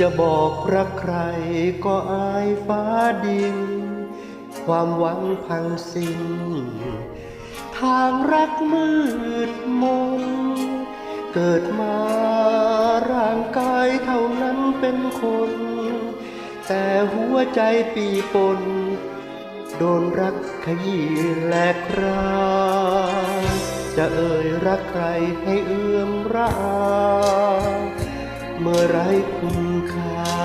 จะบอกรักใครก็อายฟ้าดิน ความหวังพังสิ้น ทางรักมืดมน เกิดมาร่างกายเท่านั้นเป็นคน แต่หัวใจปีปน โดนรักขยี้แหลกราจะเอ่ยรักใครให้เอื้อมระอา เมื่อไรคุณค่า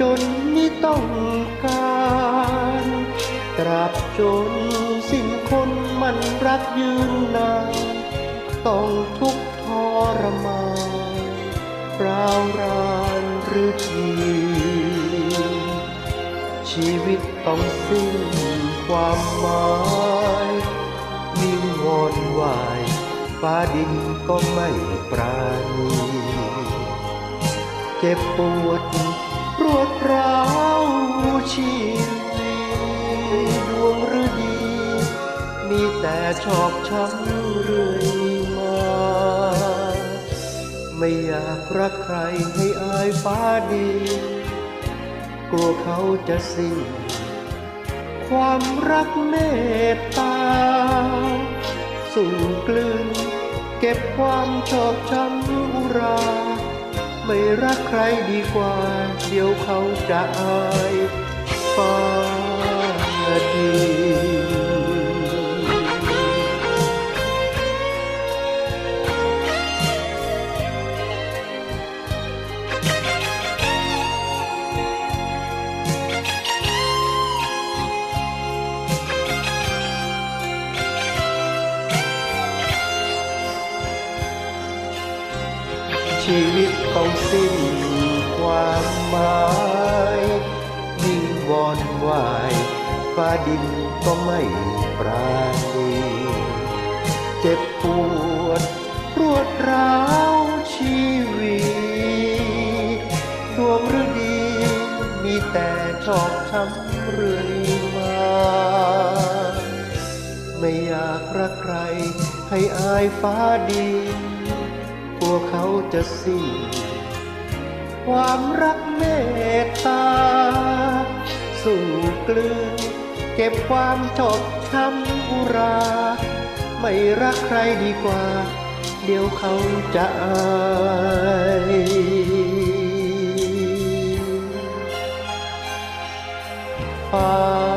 จนไม่ต้องการ ตราบจนสิ้นคนมันรักยืนนานต้องทุกข์ทรมานร้าวรานหรือทีชีวิตต้องสิ้นความหมายวิงวอนวายฟ้าดินก็ไม่ปราณี เจ็บปวด รวดร้าวชีวิตดวงหรือดี มีแต่ชอกช้ำเรื่อยมา ไม่อยากรักใครให้อายฟ้าดินกลัวเขาจะสิ้นความรักเมตตา สู่กลืน เก็บความชอกช้ำอุรา ไม่รักใครดีกว่า เดี๋ยวเขาจะอายฟ้า ชีวิตต้องสิ้นความหมายยิ่งวอนวายฟ้าดินก็ไม่ปราณีเจ็บปวดรวดร้าวชีวิตดวงฤดีมีแต่ชอกช้ำเรื่อยมา ไม่อยากรักใครให้อายฟ้าดิน ลัวเขาจะสิ้นความรักเมตตา สู่กลืน เก็บความชอกช้ำอุรา ไม่รักใครดีกว่า เดี๋ยวเขาจะอายฟ้า